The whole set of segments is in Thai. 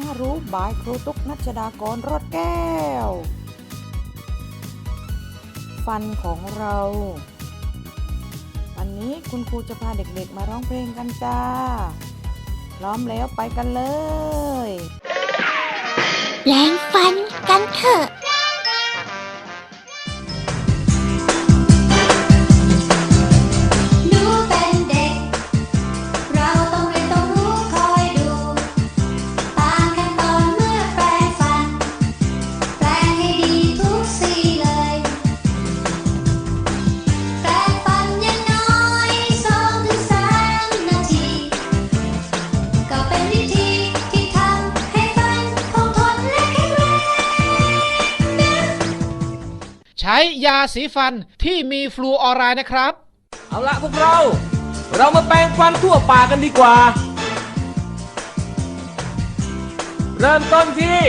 น่ารู้บายครูตุ๊กนัชดากรรอดแก้ว ฟันของเรา วันนี้คุณครูจะพาเด็กๆมาร้องเพลงกันจ้า พร้อมแล้วไปกันเลย แปลงฟันกันเถอะ ใช้ยาสีฟันที่มีฟลูออไรด์นะครับ เอาละพวกเรา เรามาแปรงฟันทั่วปากกันดีกว่า เริ่มต้นที่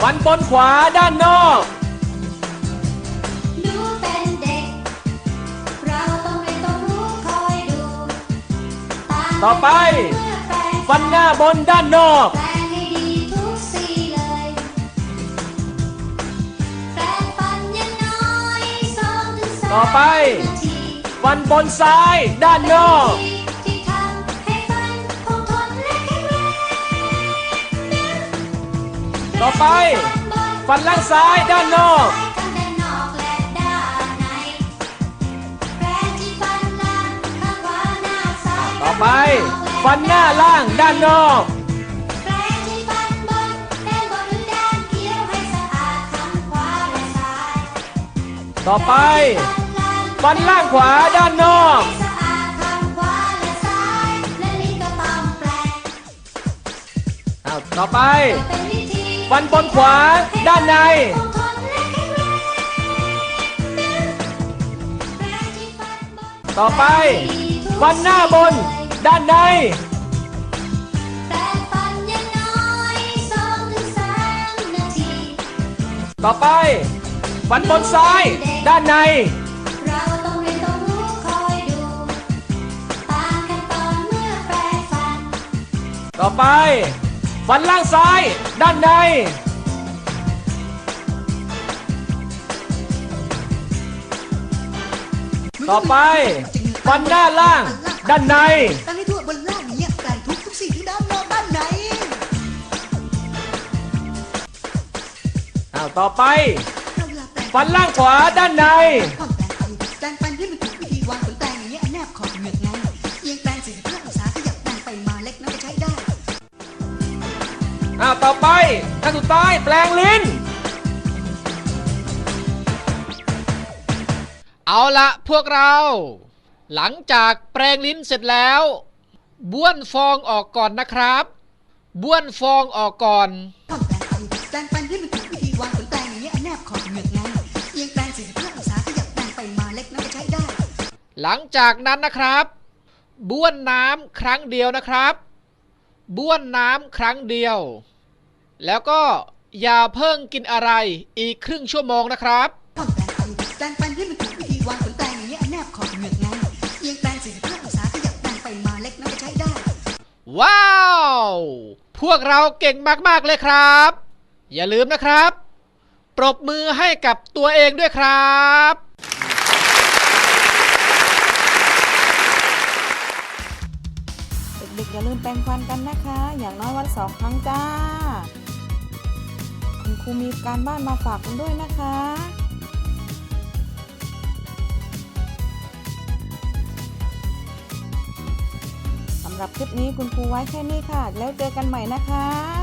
ฟันบนขวาด้านนอกหนูเป็นเด็ก เราต้องเรียนต้องรู้คอยดูต่อไปเมื่อแปรงฟันหน้าบนด้านนอก แปร ต่อไปฟันบนซ้ายด้านนอกต่อไป ฟันล่างซ้ายด้านนอกต่อไป ฟันหน้าล่างด้านนอกต่อไป ฟันล่างขวาด้านนอก อ้าและซ้ายและลิ้นก็ต้องแปรงอ้าวต่อไปฟันบนขวาด้านในฝันบนต่อไปฟันหน้าบน ด้านใน ต่อไปฟันบนซ้าย ด้านใน ต่อไป ฟันล่างซ้าย ด้านใน ต่อไป ฟันหน้าล่าง ด้านใน ตั้งให้ทั่วบนล่างเงี้ยแปลงทุกทุกสิ่งที่ด้านนอกด้านในอ้าวต่อไป เราเวลาแปลงฟันล่างขวาด้านในแปลงฟันแปลงฟันให้มันถูกวิธีวางขนแปลงอย่างเงี้ยแนบขอบเหงือกไง ต่อไปขั้นสุดท้ายแปลงลิ้น เอาละพวกเรา หลังจากแปรงลิ้นเสร็จแล้ว บ้วนฟองออกก่อนนะครับ บ้วนฟองออกก่อนก่อนแปลงฟันแปลงฟันให้มันถูกวิธีวางขนแปลงอย่างเงี้ยแนบขอบเหงือกไงเอียงแปลง45องศาขยับแปลงไปมาเล็กน้อยก็ใช้ได้ หลังจากนั้นนะครับ บ้วนน้ำครั้งเดียวนะครับ บ้วนน้ำครั้งเดียว แล้วก็อย่าเพิ่งกินอะไรอีกครึ่งชั่วโมงนะครับก่อนแปลงฟันแปลงฟันให้มันถูกวิธีวางขนแปลงอย่างเงี้ยแนบขอบเหงือกไงเอียงแปลง45องศาขยับแปลงไปมาเล็กน้อยใช้ได้ ว้าว พวกเราเก่งมากๆเลยครับ อย่าลืมนะครับ ปรบมือให้กับตัวเองด้วยครับเด็กๆอย่าลืมแปรงฟันกันนะคะ อย่างน้อยวันสองครั้งจ้า คุณครูมีการบ้านมาฝากกันด้วยนะคะ สำหรับคลิปนี้คุณครูไว้แค่นี้ค่ะ แล้วเจอกันใหม่นะคะ